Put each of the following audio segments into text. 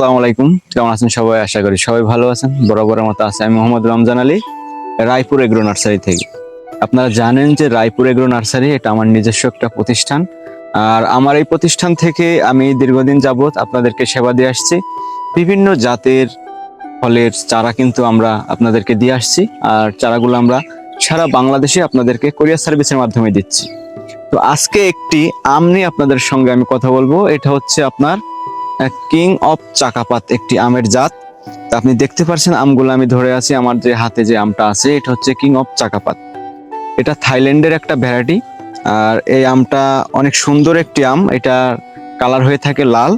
আসসালামু আলাইকুম। কেমন আছেন সবাই? আশা করি সবাই ভালো আছেন। বরাবরের মতো আছে আমি মোহাম্মদ রমজান আলী, রায়পুর এগ্রো নার্সারি থেকে। আপনারা জানেন যে রায়পুর এগ্রো নার্সারি এটা আমার নিজস্ব একটা প্রতিষ্ঠান। আর আমার এই প্রতিষ্ঠান থেকে আমি দীর্ঘদিন যাবৎ আপনাদেরকে সেবা দিয়ে আসছি। বিভিন্ন জাতের ফলের চারা কিন্তু আমরা আপনাদেরকে দিয়ে আসছি। আর চারাগুলো আমরা সারা বাংলাদেশে আপনাদেরকে কোরিয়ার সার্ভিসের মাধ্যমে দিচ্ছি। তো আজকে একটি আম নিয়ে আপনাদের সঙ্গে আমি কথা বলব। এটা হচ্ছে আপনার কিং অফ চাকাপাত একটি আমের জাত। আপনি দেখতে পাচ্ছেন আমগুলো আমি ধরে আছি, আমার যে হাতে যে আমটা আছে, এটা হচ্ছে কিং অফ চাকাপাত। এটা থাইল্যান্ডের একটা ভ্যারাইটি, আর এই আমটা অনেক সুন্দর একটি আম। এটা কালার হয়ে থাকে লাল।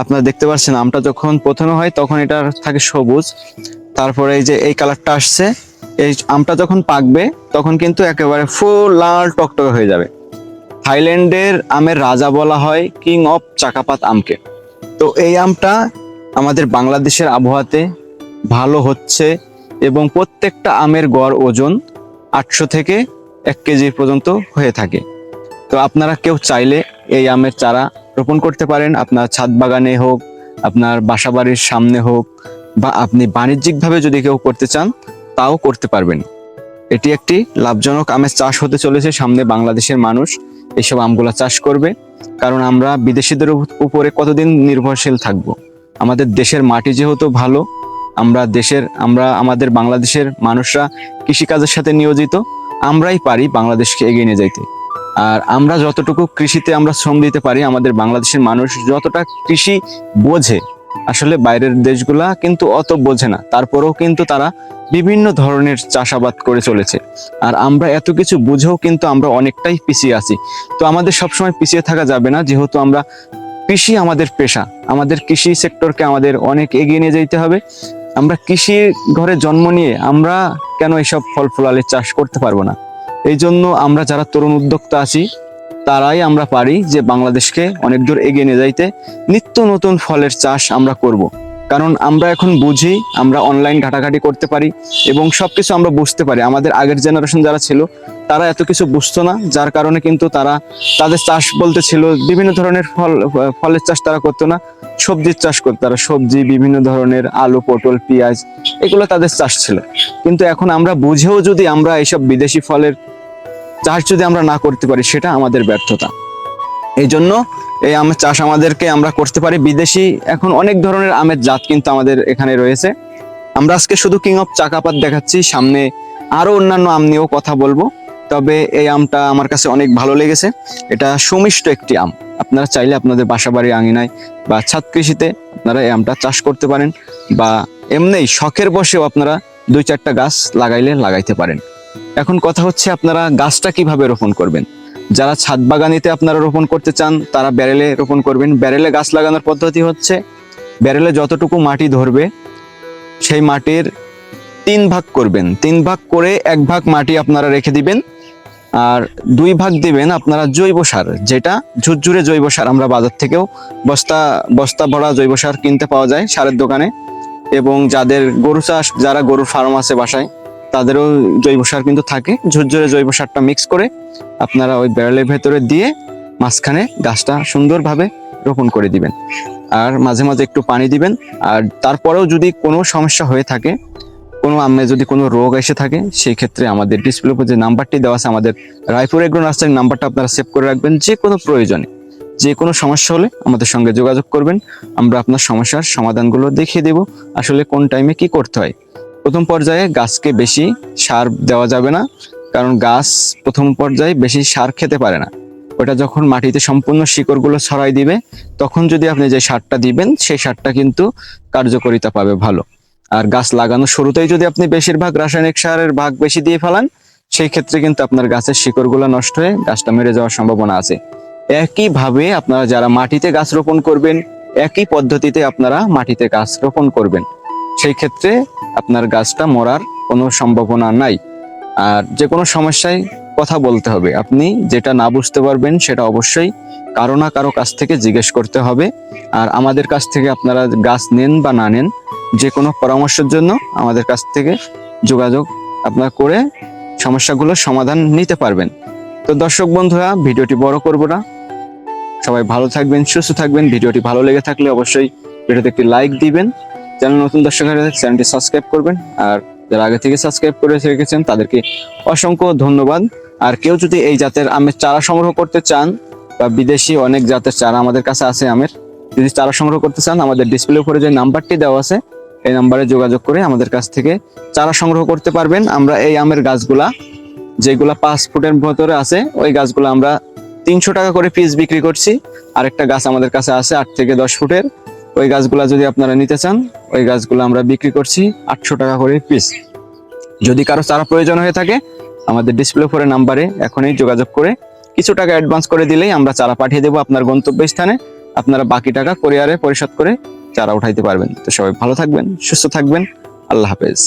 আপনারা দেখতে পাচ্ছেন আমটা যখন প্রথমে হয়, তখন এটা থাকে সবুজ। তারপরে এই যে এই কালারটা আসছে, এই আমটা যখন পাকবে, তখন কিন্তু একেবারে ফুল লাল টকটকে হয়ে যাবে। থাইল্যান্ডের আমের রাজা বলা হয় কিং অফ চাকাপাত আমকে। তো এই আমটা আমাদের বাংলাদেশের আবহাওয়াতে ভালো হচ্ছে এবং প্রত্যেকটা আমের গড় ওজন আটশো থেকে এক কেজি পর্যন্ত হয়ে থাকে। তো আপনারা কেউ চাইলে এই আমের চারা রোপণ করতে পারেন। আপনার ছাদ বাগানে হোক, আপনার বাসাবাড়ির সামনে হোক বা আপনি বাণিজ্যিকভাবে যদি কেউ করতে চান, তাও করতে পারবেন। এটি একটি লাভজনক আমের চাষ হতে চলেছে। সামনে বাংলাদেশের মানুষ এইসব আমগুলা চাষ করবে। কারণ আমরা বিদেশিদের উপ- উপরে কতদিন নির্ভরশীল থাকব? আমাদের দেশের মাটি যেহেতু ভালো, আমরা দেশের, আমরা আমাদের বাংলাদেশের মানুষরা কৃষিকাজের সাথে নিয়োজিত, আমরাই পারি বাংলাদেশকে এগিয়ে নিয়ে যাইতে। আর আমরা যতটুকু কৃষিতে আমরা শ্রম দিতে পারি, আমাদের বাংলাদেশের মানুষ যতটা কৃষি বোঝে আসলে বাইরের দেশগুলা কিন্তু অত বোঝে না। তারপরেও কিন্তু তারা বিভিন্ন ধরনের চাষাবাদ করে চলেছে। আর আমরা এত কিছু বুঝেও কিন্তু আমরা অনেকটাই পিছিয়ে আছি। তো আমাদের সবসময় পিছিয়ে থাকা যাবে না, যেহেতু আমরা কৃষি আমাদের পেশা। আমাদের কৃষি সেক্টরকে আমাদের অনেক এগিয়ে নিয়ে যেতে হবে। আমরা কৃষি ঘরে জন্ম নিয়ে আমরা কেন এইসব ফল ফলালের চাষ করতে পারব না? এই জন্য আমরা যারা তরুণ উদ্যোক্তা আছি তারাই আমরা পারি যে বাংলাদেশকে অনেক দূর এগিয়ে নিয়ে যাইতে নিত্য নতুন ফলের চাষ আমরা করব। কারণ আমরা এখন বুঝি, আমরা অনলাইন ঘাটাঘাটি করতে পারি এবং সব কিছু আমরা বুঝতে পারি। আমাদের আগের জেনারেশন যারা ছিল, তারা এত কিছু বুঝতো না। যার কারণে কিন্তু তারা তাদের চাষ বলতে ছিল বিভিন্ন ধরনের ফল, ফলের চাষ তারা করতো না, সবজির চাষ করতো। তারা সবজি, বিভিন্ন ধরনের আলু, পটল, পেঁয়াজ, এগুলো তাদের চাষ ছিল। কিন্তু এখন আমরা বুঝেও যদি আমরা এইসব বিদেশি ফলের চাষ যদি আমরা না করতে পারি, সেটা আমাদের ব্যর্থতা। এই জন্য এই আমের চাষ আমাদেরকে আমরা করতে পারি। বিদেশি এখন অনেক ধরনের আমের জাত কিন্তু আমাদের এখানে রয়েছে। আমরা আজকে শুধু কিং অফ চাকাপাত দেখাচ্ছি। সামনে আরও অন্যান্য আম নিয়েও কথা বলব। তবে এই আমটা আমার কাছে অনেক ভালো লেগেছে। এটা সুমিষ্ট একটি আম। আপনারা চাইলে আপনাদের বাসাবাড়ি, আঙিনায় বা ছাদ কৃষিতে আপনারা এই আমটা চাষ করতে পারেন। বা এমনি শখের বসেও আপনারা দুই চারটা গাছ লাগাইলে লাগাইতে পারেন। এখন কথা হচ্ছে আপনারা গাছটা কীভাবে রোপণ করবেন? যারা ছাদ বাগানিতে আপনারা রোপণ করতে চান, তারা ব্যারেলে রোপণ করবেন। ব্যারেলে গাছ লাগানোর পদ্ধতি হচ্ছে, ব্যারেলে যতটুকু মাটি ধরবে, সেই মাটির তিন ভাগ করবেন। তিন ভাগ করে এক ভাগ মাটি আপনারা রেখে দিবেন, আর দুই ভাগ দিবেন আপনারা জৈব সার, যেটা ঝুরঝুরে জৈব সার, আমরা বাজার থেকেও বস্তা বস্তা ভরা জৈব সার কিনতে পাওয়া যায় সারের দোকানে। এবং যাদের গরু চাষ, যারা গরুর ফার্ম আছে বাসায় তাদেরও জৈব সার কিন্তু থাকে। ঝুরঝুরে জৈব সারটা মিক্স করে আপনারা ওই ব্যারেলের ভেতরে দিয়ে মাঝখানে গাছটা সুন্দরভাবে রোপণ করে দিবেন। আর মাঝে মাঝে একটু পানি দিবেন। আর তারপরেও যদি কোনো সমস্যা হয়ে থাকে, কোনো আমে যদি কোনো রোগ এসে থাকে, সেই ক্ষেত্রে আমাদের ডিসপ্লে উপর যে নাম্বারটি দেওয়া আছে, আমাদের রায়পুর এগ্রো নার্সারির নাম্বারটা আপনারা সেভ করে রাখবেন যে কোনো প্রয়োজনে। যে কোনো সমস্যা হলে আমাদের সঙ্গে যোগাযোগ করবেন। আমরা আপনার সমস্যার সমাধানগুলো দেখিয়ে দেব। আসলে কোন টাইমে কি করতে হয়। প্রথম পর্যায়ে গাছকে বেশি সার দেওয়া যাবে না, কারণ গাছ প্রথম পর্যায়ে বেশি সার খেতে পারে না। ওটা যখন মাটিতে সম্পূর্ণ শিকড়গুলো ছড়াই দিবে, তখন যদি আপনি যে সারটা দিবেন, সেই সারটা কিন্তু কার্যকারিতা পাবে ভালো। আর গাছ লাগানোর শুরুতেই যদি আপনি বেশিরভাগ রাসায়নিক সারের ভাগ বেশি দিয়ে ফেলান, সেই ক্ষেত্রে কিন্তু আপনার গাছের শিকড়গুলো নষ্ট হয়ে গাছটা মেরে যাওয়ার সম্ভাবনা আছে। একইভাবে আপনারা যারা মাটিতে গাছ রোপণ করবেন, একই পদ্ধতিতে আপনারা মাটিতে গাছ রোপণ করবেন। সেই ক্ষেত্রে আপনার গাছটা মরার কোনো সম্ভাবনা নাই। আর যে কোনো সমস্যায় কথা বলতে হবে। আপনি যেটা না বুঝতে পারবেন সেটা অবশ্যই কারও না কারও কাছ থেকে জিজ্ঞেস করতে হবে। আর আমাদের কাছ থেকে আপনারা গাছ নেন বা না নেন যে কোনো পরামর্শের জন্য আমাদের কাছ থেকে যোগাযোগ আপনার করে সমস্যাগুলোর সমাধান নিতে পারবেন। তো দর্শক বন্ধুরা, ভিডিওটি বড় করব না। সবাই ভালো থাকবেন, সুস্থ থাকবেন। ভিডিওটি ভালো লেগে থাকলে অবশ্যই ভিডিওতে একটি লাইক দিবেন। চ্যানেল নতুন দর্শক হলে চ্যানেলটি সাবস্ক্রাইব করবেন। আর যারা আগে থেকে সাবস্ক্রাইব করে রেখেছেন তাদেরকে অসংখ্য ধন্যবাদ। আর কেউ যদি এই জাতের আমের চারা সংগ্রহ করতে চান, বা বিদেশি অনেক জাতের চারা আমাদের কাছে আছে আমের, যদি চারা সংগ্রহ করতে চান, আমাদের ডিসপ্লে উপরে যে নাম্বারটি দেওয়া আছে এই নাম্বারে যোগাযোগ করে আমাদের কাছ থেকে চারা সংগ্রহ করতে পারবেন। আমরা এই আমের গাছগুলা, যেগুলা পাঁচ ফুটের ভেতরে আছে, ওই গাছগুলো আমরা তিনশো টাকা করে পিস বিক্রি করছি। আরেকটা গাছ আমাদের কাছে আছে আট থেকে দশ ফুটের। ওই গাছগুলা যদি আপনারা নিতে চান, ওই গাছগুলো আমরা বিক্রি করছি আটশো টাকা করে পিস যদি কারও চারা প্রয়োজন হয়ে থাকে, আমাদের ডিসপ্লে ফোরের নাম্বারে এখনই যোগাযোগ করে কিছু টাকা অ্যাডভান্স করে দিলেই আমরা চারা পাঠিয়ে দেবো আপনার গন্তব্য স্থানে আপনারা বাকি টাকা কোরিয়ারে পরিশোধ করে চারা উঠাইতে পারবেন। তো সবাই ভালো থাকবেন, সুস্থ থাকবেন। আল্লাহ হাফেজ।